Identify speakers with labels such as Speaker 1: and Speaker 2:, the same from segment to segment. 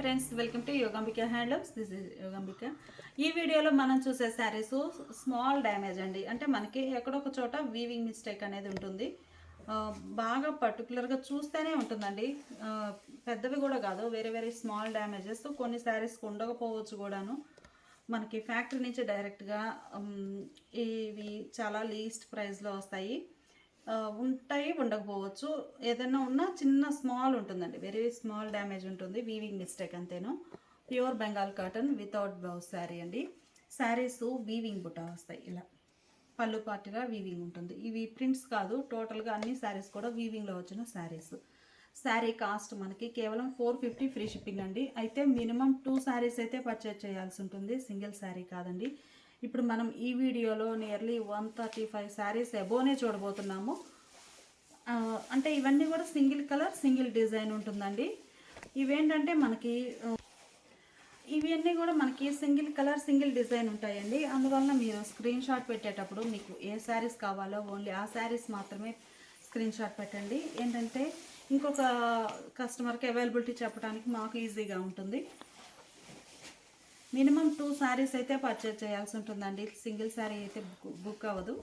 Speaker 1: Friends welcome to Yogambika handlooms this is Yogambika ఈ వీడియోలో మనం చూసే శారీస్ స్మాల్ డ్యామేజ్ అండి. అంటే మనకి ఎక్కడొక చోట వీవింగ్ మిస్టేక్ అనేది ఉంటుంది. బాగా పర్టికులర్గా చూస్తేనే ఉంటుందండి. పెద్దవి కూడా కాదు వేరే వేరే స్మాల్ డ్యామేజెస్ కొన్ని శారీస్కి ఉండకపోవచ్చు కూడాను. మనకి ఫ్యాక్టరీ నుంచి డైరెక్ట్గా ఇవి చాలా లీస్ట్ ప్రైస్లో వస్తాయి. ఉంటాయి ఉండకపోవచ్చు. ఏదైనా ఉన్నా చిన్న స్మాల్ ఉంటుందండి. వెరీ స్మాల్ డ్యామేజ్ ఉంటుంది. Weaving mistake అంతేను. Pure Bengal cotton without blouse sari అండి. శారీస్ వీవింగ్ బుట్ట వస్తాయి ఇలా. పళ్ళు పార్టీగా వీవింగ్ ఉంటుంది. ఇవి ప్రింట్స్ కాదు. టోటల్గా అన్ని శారీస్ కూడా వీవింగ్లో వచ్చిన శారీస్ శారీ కాస్ట్ మనకి కేవలం ఫోర్ ఫిఫ్టీ ఫ్రీ షిప్పింగ్ అండి. అయితే మినిమం టూ శారీస్ అయితే పర్చేజ్ చేయాల్సి ఉంటుంది. సింగిల్ శారీ కాదండి. ఇప్పుడు మనం ఈ వీడియోలో nearly one thirty five saris ఎబోనే చూడబోతున్నాము అంటే ఇవన్నీ కూడా సింగిల్ కలర్ సింగిల్ డిజైన్ ఉంటుందండి. ఇవేంటంటే మనకి ఇవన్నీ కూడా మనకి సింగిల్ కలర్ సింగిల్ డిజైన్ ఉంటాయండి. అందువలన మీరు స్క్రీన్ షాట్ పెట్టేటప్పుడు మీకు ఏ శారీస్ కావాలో ఓన్లీ ఆ శారీస్ మాత్రమే స్క్రీన్ షాట్ పెట్టండి. ఏంటంటే ఇంకొక కస్టమర్కి అవైలబిలిటీ చెప్పడానికి మాకు ఈజీగా ఉంటుంది. మినిమం టూ శారీస్ అయితే పర్చేజ్ చేయాల్సి ఉంటుందండి. సింగిల్ శారీ అయితే బుక్ బుక్ అవ్వదు.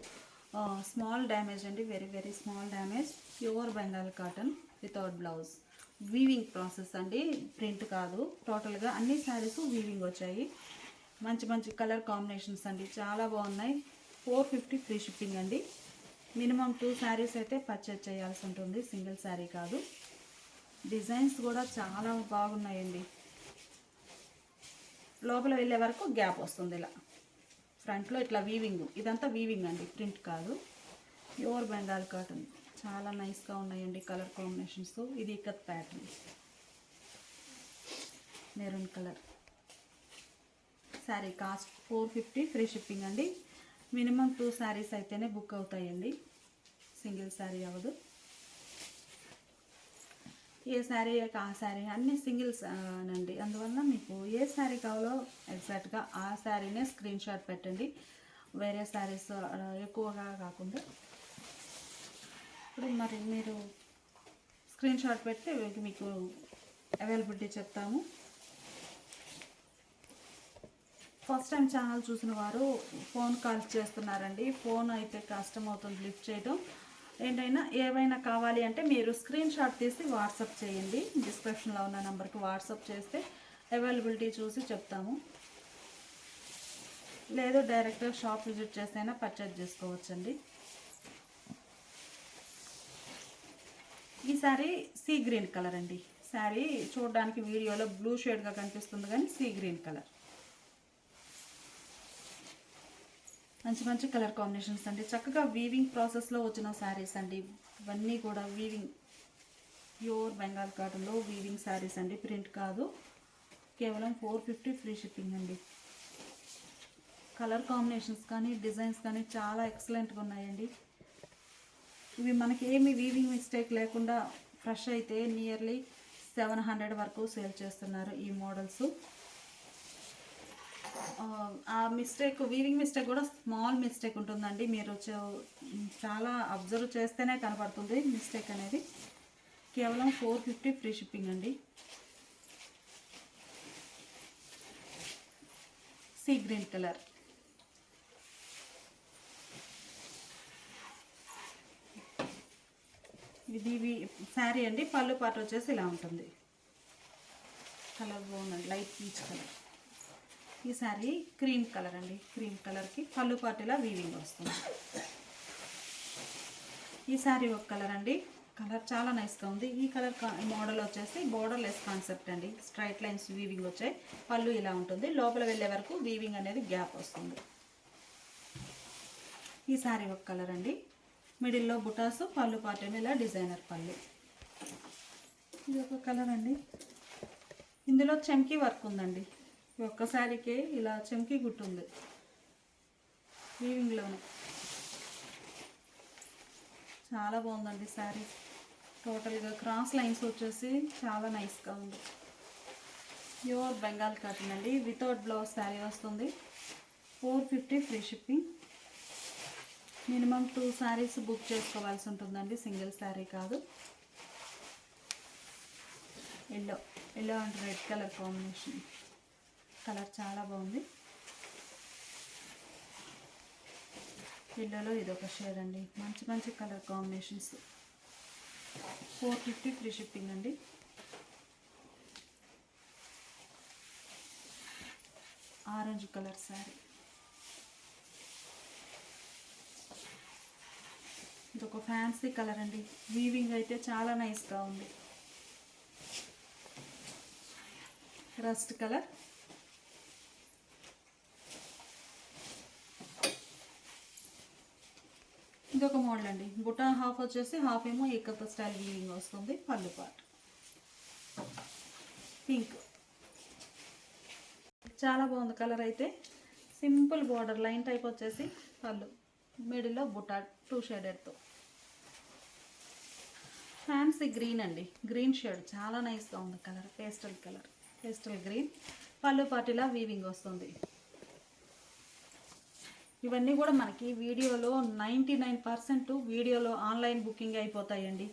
Speaker 1: స్మాల్ డ్యామేజ్ అండి. Very very small damage pure Bengal cotton without blouse weaving process అండి. ప్రింట్ కాదు. టోటల్గా అన్ని శారీస్ వీవింగ్ వచ్చాయి. మంచి మంచి కలర్ కాంబినేషన్స్ అండి. చాలా బాగున్నాయి. ఫోర్ ఫిఫ్టీ ఫ్రీ షిప్పింగ్ అండి. మినిమం టూ శారీస్ అయితే పర్చేజ్ చేయాల్సి ఉంటుంది. సింగిల్ శారీ కాదు. డిజైన్స్ కూడా చాలా బాగున్నాయండి. లోపల వెళ్ళే వరకు గ్యాప్ వస్తుంది ఇలా. ఫ్రంట్లో ఇట్లా వీవింగ్ ఇదంతా వీవింగ్ అండి ప్రింట్ కాదు. Pure Bengal cotton. చాలా నైస్గా ఉన్నాయండి కలర్ కాంబినేషన్స్. ఇది ikat pattern maroon colour. Sari cost four fifty free shipping అండి. మినిమం టూ శారీస్ అయితేనే బుక్ అవుతాయండి. సింగిల్ శారీ అవ్వదు. ఏ శారీ ఆ శారీ అన్ని సింగిల్స్ అండి అందువల్ల మీకు ఏ శారీ కావాలో ఎగ్జాక్ట్గా ఆ శారీనే స్క్రీన్ షాట్ పెట్టండి. వేరే శారీస్ ఎక్కువగా కాకుండా. ఇప్పుడు మరి మీరు స్క్రీన్ షాట్ పెడితే మీకు అవైలబిలిటీ చెప్తాము. ఫస్ట్ టైం ఛానల్ చూసిన వారు ఫోన్ కాల్స్ చేస్తున్నారండి. ఫోన్ అయితే కష్టం అవుతుంది లిఫ్ట్ చేయడం ఏంటైనా ఏవైనా కావాలి అంటే మీరు స్క్రీన్ షాట్ తీసి వాట్సాప్ చేయండి. డిస్క్రిప్షన్లో ఉన్న నెంబర్కి వాట్సాప్ చేస్తే అవైలబిలిటీ చూసి చెప్తాము. లేదు డైరెక్ట్గా షాప్ విజిట్ చేసైనా పర్చేజ్ చేసుకోవచ్చండి. ఈ శారీ సీ గ్రీన్ కలర్ అండి. శారీ చూడడానికి వీడియోలో బ్లూ షేడ్గా కనిపిస్తుంది కానీ సీ గ్రీన్ కలర్. మంచి మంచి కలర్ కాంబినేషన్స్ అండి. చక్కగా వీవింగ్ ప్రాసెస్లో వచ్చిన శారీస్ అండి. ఇవన్నీ కూడా వీవింగ్ ప్యూర్ బెంగాల్ కాటన్లో వీవింగ్ శారీస్ అండి. ప్రింట్ కాదు. కేవలం ఫోర్ ఫిఫ్టీ ఫ్రీ షిప్పింగ్ అండి. కలర్ కాంబినేషన్స్ కానీ డిజైన్స్ కానీ చాలా ఎక్సలెంట్గా ఉన్నాయండి. ఇవి మనకి ఏమి వీవింగ్ మిస్టేక్ లేకుండా ఫ్రెష్ అయితే నియర్లీ సెవెన్ హండ్రెడ్ వరకు సేల్ చేస్తున్నారు ఈ మోడల్స్ Um, ఆ మిస్టేక్ వీవింగ్ మిస్టేక్ కూడా స్మాల్ మిస్టేక్ ఉంటుందండి. మీరు చాలా అబ్జర్వ్ చేస్తేనే కనపడుతుంది మిస్టేక్ అనేది. కేవలం ఫోర్ ఫిఫ్టీ ఫ్రీ షిప్పింగ్ అండి. సీ గ్రీన్ కలర్ ఇది శారీ అండి. పళ్ళు పాట వచ్చేసి ఇలా ఉంటుంది. కలర్ బాగుందండి. లైట్ పీచ్ కలర్ ఈ శారీ క్రీమ్ కలర్ అండి. క్రీమ్ కలర్కి పళ్ళు పాటిలా వీవింగ్ వస్తుంది. ఈ శారీ ఒక కలర్ అండి. కలర్ చాలా నైస్గా ఉంది. ఈ కలర్ మోడల్ వచ్చేసి బోర్డర్ లెస్ కాన్సెప్ట్ అండి. స్ట్రైట్ లైన్స్ వీవింగ్ వచ్చాయి. పళ్ళు ఇలా ఉంటుంది. లోపల వెళ్ళే వరకు వీవింగ్ అనేది గ్యాప్ వస్తుంది. ఈ శారీ ఒక కలర్ అండి. మిడిల్లో బుటాసు పళ్ళు పాటేమో ఇలా డిజైనర్ పళ్ళు. ఇది ఒక కలర్ అండి. ఇందులో చెంకీ వర్క్ ఉందండి. ఒక్కసారికే ఒక్క శారీకే ఇలా చెంకి గుట్టు ఉంది. వీవింగ్లోనే చాలా బాగుందండి శారీ. టోటల్గా క్రాస్ లైన్స్ వచ్చేసి చాలా నైస్గా ఉంది. ప్యూర్ బెంగాల్ కాటన్ అండి. వితౌట్ బ్లౌజ్ శారీ వస్తుంది. Four fifty free shipping minimum two saris book చేసుకోవాల్సి ఉంటుందండి. సింగిల్ శారీ కాదు. Yellow yellow and red colour combination colour చాలా బాగుంది. పిల్లలో ఇది ఒక షేర్ అండి. మంచి మంచి colour combinations. Four fifty free shipping అండి. Orange colour sari. ఇదొక ఫ్యాన్సీ కలర్ అండి. వీవింగ్ అయితే చాలా నైస్గా ఉంది. Rust colour. ఇదొక మోడల్ అండి. బుటా హాఫ్ వచ్చేసి హాఫ్ ఏమో ఏకత్వ స్టైల్ వీవింగ్ వస్తుంది. పళ్ళు పార్ట్ పింక్. చాలా బాగుంది కలర్ అయితే. సింపుల్ బార్డర్ లైన్ టైప్ వచ్చేసి పళ్ళు. మిడిల్లో బుటా టూ షేడెడ్తో ఫ్యాన్సీ గ్రీన్ అండి. Green shade. చాలా నైస్గా ఉంది colour. Pastel colour. Pastel green. పళ్ళు పాటిలా వీవింగ్ వస్తుంది. ఇవన్నీ కూడా మనకి వీడియోలో నైంటీ నైన్ పర్సెంట్ వీడియోలో ఆన్లైన్ బుకింగ్ అయిపోతాయండి.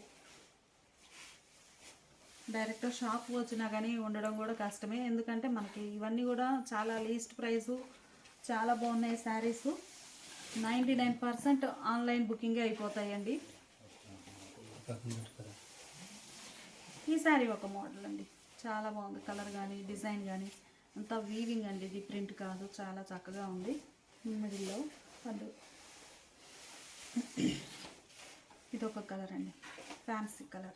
Speaker 1: డైరెక్ట్ షాప్ వచ్చినా కానీ ఉండడం కూడా కష్టమే. ఎందుకంటే మనకి ఇవన్నీ కూడా చాలా లీస్ట్ ప్రైసు చాలా బాగున్నాయి saris ninety nine percent online booking అయిపోతాయండి. ఈ శారీ ఒక మోడల్ అండి. చాలా బాగుంది. కలర్ కానీ డిజైన్ కానీ అంతా వీవింగ్ అండి. ఇది ప్రింట్ కాదు. చాలా చక్కగా ఉంది. మిడిల్లో పళ్ళు ఇది ఒక కలర్ అండి. Fancy colour.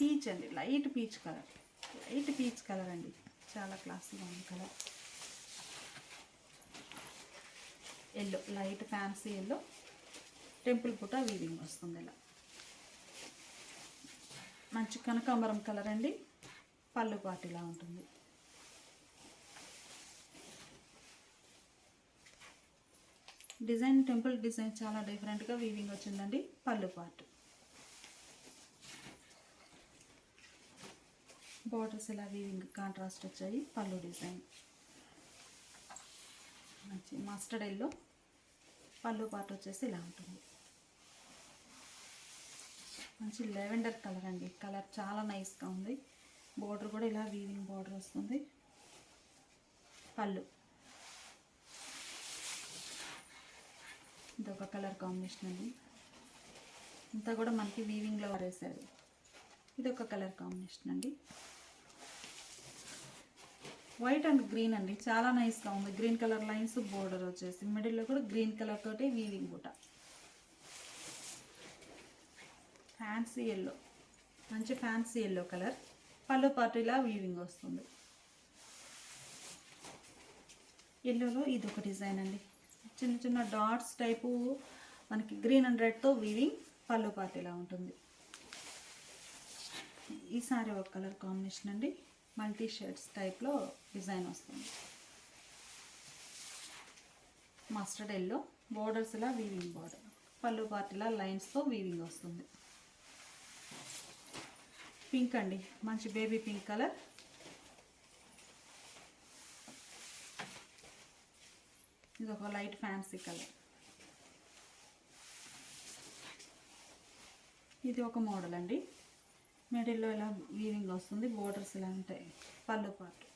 Speaker 1: పీచ్ అండి. Light peach colour. Light peach colour అండి. చాలా క్లాసీగా ఉంది colour. Yellow. Light fancy yellow. Temple పుట weaving వస్తుంది ఇలా. మంచి కనకాంబరం కలర్ అండి. పళ్ళు పాటిలా ఉంటుంది. డిజైన్ టెంపుల్ డిజైన్ చాలా డిఫరెంట్గా వీవింగ్ వచ్చిందండి. పళ్ళు పార్ట్ బార్డర్స్ ఇలా వీవింగ్ కాంట్రాస్ట్ వచ్చాయి. పళ్ళు డిజైన్. మంచి మస్టర్డ్ ఎల్లో పళ్ళు పార్ట్ వచ్చేసి ఇలా ఉంటుంది. మంచి లెవెండర్ కలర్ అండి. కలర్ చాలా నైస్గా ఉంది. బార్డర్ కూడా ఇలా వీవింగ్ బార్డర్ వస్తుంది. పళ్ళు. ఇదొక కలర్ కాంబినేషన్ అండి. ఇంత కూడా మనకి వీవింగ్లో వరేసారు ఇది ఒక కలర్ కాంబినేషన్ అండి. వైట్ అండ్ గ్రీన్ అండి. చాలా నైస్గా ఉంది. గ్రీన్ కలర్ లైన్స్ బోర్డర్ వచ్చేసి మిడిల్లో కూడా గ్రీన్ కలర్ తోటి వీవింగ్ బుట ఫ్యాన్సీ ఎల్లో మంచి ఫ్యాన్సీ ఎల్లో కలర్. పళ్ళు పార్టీలా వీవింగ్ వస్తుంది. ఎల్లోలో ఇది ఒక డిజైన్ అండి. చిన్న చిన్న డాట్స్ టైపు మనకి గ్రీన్ అండ్ రెడ్తో వీవింగ్ పళ్ళు పార్టీలా ఉంటుంది. ఈసారి ఒక కలర్ కాంబినేషన్ అండి. మల్టీ షేడ్స్ టైప్లో డిజైన్ వస్తుంది. మస్టర్డ్ ఎల్లో బోర్డర్స్ ఇలా వీవింగ్ బోర్డర్. పళ్ళు పార్టీలా లైన్స్తో వీవింగ్ వస్తుంది. పింక్ అండి. మంచి బేబీ పింక్ కలర్. ఇది ఒక లైట్ ఫ్యాన్సీ కలర్. ఇది ఒక మోడల్ అండి. మిడిల్లో ఇలా వీవింగ్ వస్తుంది బోర్డర్స్ ఇలా ఉంటాయి పళ్ళు పాటు.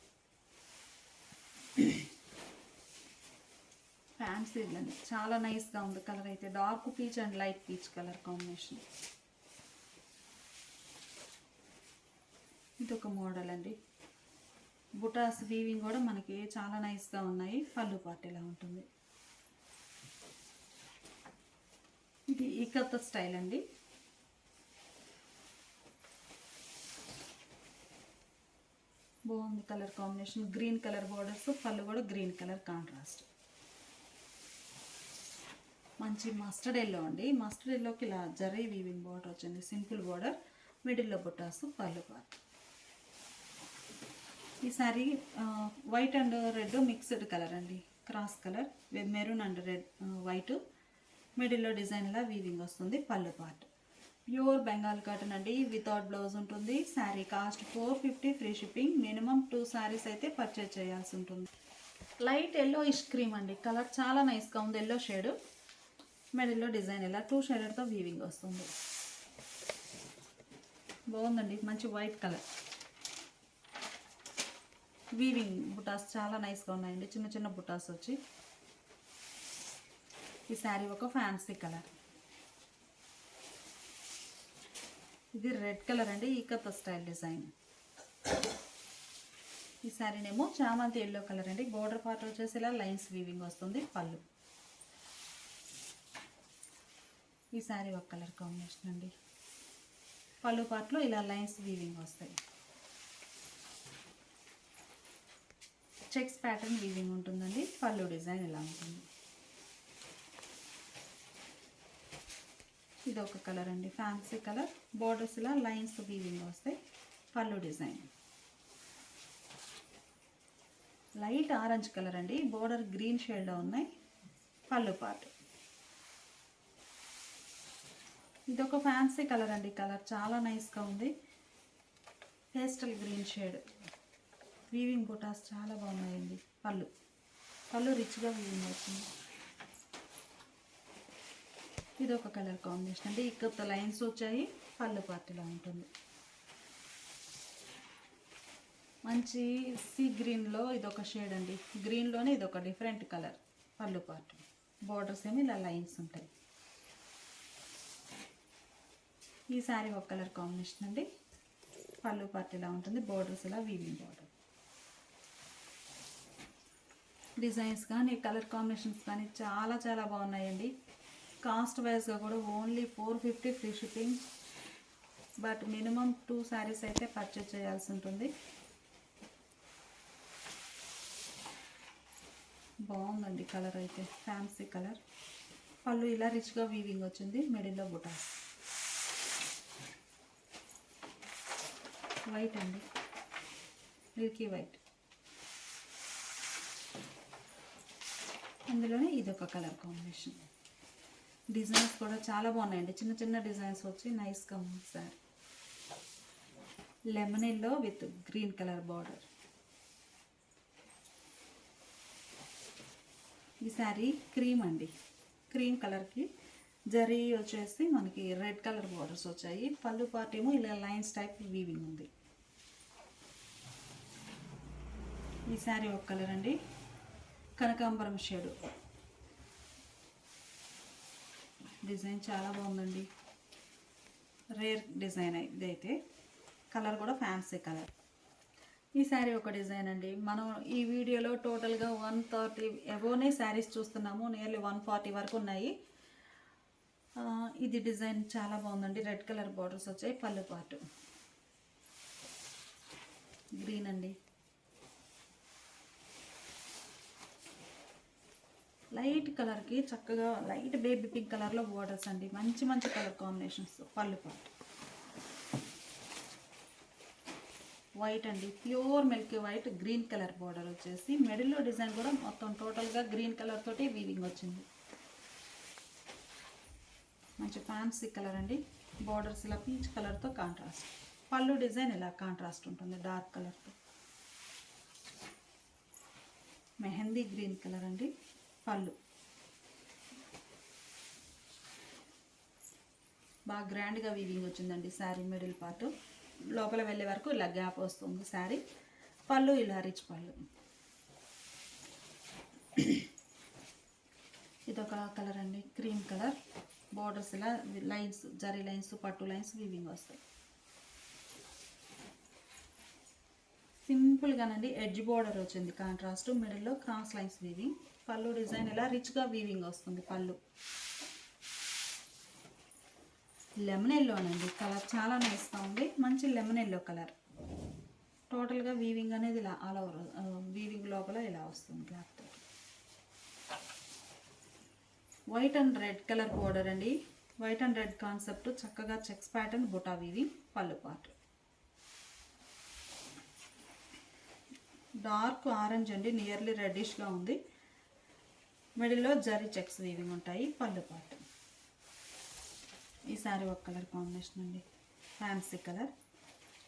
Speaker 1: ఫ్యాన్సీ అండి. చాలా నైస్గా ఉంది కలర్ అయితే. Dark peach and light peach colour combination. ఇది ఒక మోడల్ అండి. బుటాస్ వీవింగ్ కూడా మనకి చాలా నైస్గా ఉన్నాయి. పళ్ళు పాటు ఇలా ఉంటుంది? ఇది ఇకత్త స్టైల్ అండి. బాగుంది colour combination. Green colour borders పళ్ళు కూడా గ్రీన్ కలర్ కాంట్రాస్ట్. మంచి మస్టర్డ్ ఎల్లో అండి. మస్టర్డ్ ఎల్లోకి ఇలా జరీ వీవింగ్ బార్డర్ వచ్చింది సింపుల్ బార్డర్ మిడిల్లో బుట్టాసు పళ్ళు పార్ట్ ఈ sari white and red mixed colour అండి. Cross colour maroon and red white మిడిల్లో డిజైన్లా వీవింగ్ వస్తుంది పళ్ళు పార్ట్ ప్యూర్ బెంగాల్ కాటన్ అండి వితౌట్ బ్లౌజ్ ఉంటుంది. Sari cost four fifty free shipping minimum two saris అయితే పర్చేజ్ చేయాల్సి ఉంటుంది. లైట్ ఎల్లో ఇష్ క్రీమ్ అండి. కలర్ చాలా నైస్గా ఉంది ఎల్లో షేడ్ మిడిల్లో డిజైన్ ఇలా టూ షేడెడ్తో వీవింగ్ వస్తుంది. బాగుందండి మంచి వైట్ కలర్ వీవింగ్ బుటాస్ చాలా నైస్గా ఉన్నాయండి. చిన్న చిన్న బుటాస్ వచ్చి. ఈ శారీ ఒక ఫ్యాన్సీ కలర్. ఇది రెడ్ కలర్ అండి ఈకత స్టైల్ డిజైన్. ఈ శారీనేమో చామంతి ఎల్లో కలర్ అండి. బోర్డర్ పార్ట్ వచ్చేసి ఇలా లైన్స్ వీవింగ్ వస్తుంది పళ్ళు. ఈ శారీ ఒక కలర్ కాంబినేషన్ అండి. పళ్ళు పార్ట్లో ఇలా లైన్స్ వీవింగ్ వస్తాయి. చెక్స్ ప్యాటర్న్ వీవింగ్ ఉంటుందండి. పళ్ళు డిజైన్ ఇలా ఉంటుంది? ఇది ఒక కలర్ అండి. Fancy colour. బోర్డర్స్ ఇలా లైన్స్ వీవింగ్ వస్తాయి. పళ్ళు డిజైన్. లైట్ ఆరెంజ్ కలర్ అండి. బోర్డర్ గ్రీన్ షేడ్లో ఉన్నాయి. పళ్ళు పార్ట్ ఇది ఒక ఫ్యాన్సీ కలర్ అండి. కలర్ చాలా నైస్గా ఉంది. Pastel green shade. వీవింగ్ బుటాస్ చాలా బాగున్నాయండి. పళ్ళు. పళ్ళు రిచ్గా వీవింగ్ అవుతుంది ఇది ఒక కలర్ కాంబినేషన్. అండి ఇక్కడ లైన్స్ వచ్చాయి పళ్ళు పార్టీలో ఉంటుంది. మంచి సీ గ్రీన్లో ఇది ఒక షేడ్ అండి. గ్రీన్లోనే ఇది ఒక డిఫరెంట్ కలర్. పళ్ళు పార్ట్. బోర్డర్స్ ఏమి ఇలా లైన్స్ ఉంటాయి. ఈ శారీ ఒక కలర్ కాంబినేషన్ అండి. పళ్ళు పార్ట్ ఇలా ఉంటుంది బార్డర్స్ ఇలా వీవింగ్ బోర్డర్. డిజైన్స్ కానీ కలర్ కాంబినేషన్స్ కానీ చాలా చాలా బాగున్నాయండి. కాస్ట్ వైజ్గా కూడా only four fifty free shipping but minimum two saris అయితే పర్చేజ్ చేయాల్సి ఉంటుంది. బాగుందండి కలర్ అయితే. Fancy colour. పళ్ళు ఇలా రిచ్గా వీవింగ్ వచ్చింది. మిడిల్లో బుటాస్. వైట్ అండి. మిల్కీ వైట్ అందులోనే ఇది ఒక కలర్ కాంబినేషన్. డిజైన్స్ కూడా చాలా బాగున్నాయండి. చిన్న చిన్న డిజైన్స్ వచ్చి నైస్గా ఉంది sir. Lemon yellow with green colour border. ఈ శారీ క్రీమ్ అండి. క్రీమ్ కలర్కి జరీ వచ్చేసి మనకి రెడ్ కలర్ బార్డర్స్ వచ్చాయి. పళ్ళు పార్ట్ ఏమో ఇలా లైన్స్ టైప్ వీవింగ్ ఉంది. ఈ శారీ ఒక కలర్ అండి. కనకాంబరం షేడు. డిజైన్ చాలా బాగుందండి. రేర్ డిజైన్ ఇదైతే. కలర్ కూడా ఫ్యాన్సీ కలర్. ఈ శారీ ఒక డిజైన్ అండి. మనం ఈ వీడియోలో టోటల్గా వన్ థర్టీ ఎబోనే శారీస్ చూస్తున్నాము. నియర్లీ వన్ ఫార్టీ వరకు ఉన్నాయి. ఇది డిజైన్ చాలా బాగుందండి. రెడ్ కలర్ బార్డర్స్ వచ్చాయి. పళ్ళు పాటు. గ్రీన్ అండి. లైట్ కలర్కి చక్కగా లైట్ బేబీ పింక్ కలర్లో బోర్డర్స్ అండి. మంచి మంచి కలర్ కాంబినేషన్స్. పళ్ళు పాటు. వైట్ అండి. Pure milky white green colour border వచ్చేసి. మిడిల్లో డిజైన్ కూడా మొత్తం టోటల్గా గ్రీన్ కలర్ తోటి వీవింగ్ వచ్చింది. మంచి ఫ్యాన్సీ కలర్ అండి. బార్డర్స్ ఇలా పీచ్ కలర్తో కాంట్రాస్ట్. పళ్ళు డిజైన్ ఇలా కాంట్రాస్ట్ ఉంటుంది డార్క్ కలర్తో. మెహందీ గ్రీన్ కలర్ అండి. పళ్ళు. బాగా గ్రాండ్గా వీవింగ్ వచ్చిందండి శారీ మిడిల్ పార్ట్. లోపల వెళ్ళే వరకు ఇలా గ్యాప్ వస్తుంది శారీ. పళ్ళు ఇలా రిచ్ పళ్ళు. ఇదొక కలర్ అండి క్రీమ్ కలర్. బోర్డర్స్ ఇలా లైన్స్ జరీ లైన్స్ పట్టు లైన్స్ వీవింగ్ వస్తాయి. సింపుల్గానండి ఎడ్జ్ బోర్డర్ వచ్చింది కాంట్రాస్ట్ మిడిల్లో క్రాస్ లైన్స్ వీవింగ్. పళ్ళు డిజైన్ ఇలా రిచ్గా వీవింగ్ వస్తుంది పళ్ళు. లెమన్ ఎల్లోనండి కలర్ చాలా నైస్గా ఉంది మంచి లెమన్ ఎల్లో కలర్. టోటల్గా వీవింగ్ అనేది ఇలా ఆల్ ఓవర్ వీవింగ్ లోపల ఇలా వస్తుంది cloth white and red colour border అండి. వైట్ అండ్ రెడ్ కాన్సెప్ట్ చక్కగా చెక్స్ ప్యాటర్న్ బుటా వీవింగ్ పళ్ళు పార్ట్ డార్క్ ఆరెంజ్ అండి నియర్లీ రెడ్డిష్గా ఉంది. మిడిల్లో జరీ చెక్స్ వీవింగ్ ఉంటాయి పళ్ళు పాటు. ఈ సారీ ఒక కలర్ కాంబినేషన్ అండి. Fancy colour.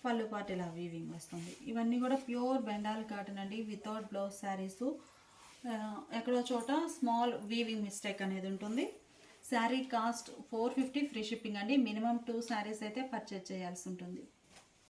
Speaker 1: పళ్ళు పాటు ఇలా వీవింగ్ వస్తుంది. ఇవన్నీ కూడా ప్యూర్ బెండాల్ కాటన్ అండి వితౌట్ బ్లౌజ్ శారీస్. ఎక్కడో చోట స్మాల్ వీవింగ్ మిస్టేక్ అనేది ఉంటుంది. Sari cost four fifty free shipping అండి. మినిమం టూ శారీస్ అయితే పర్చేజ్ చేయాల్సి ఉంటుంది.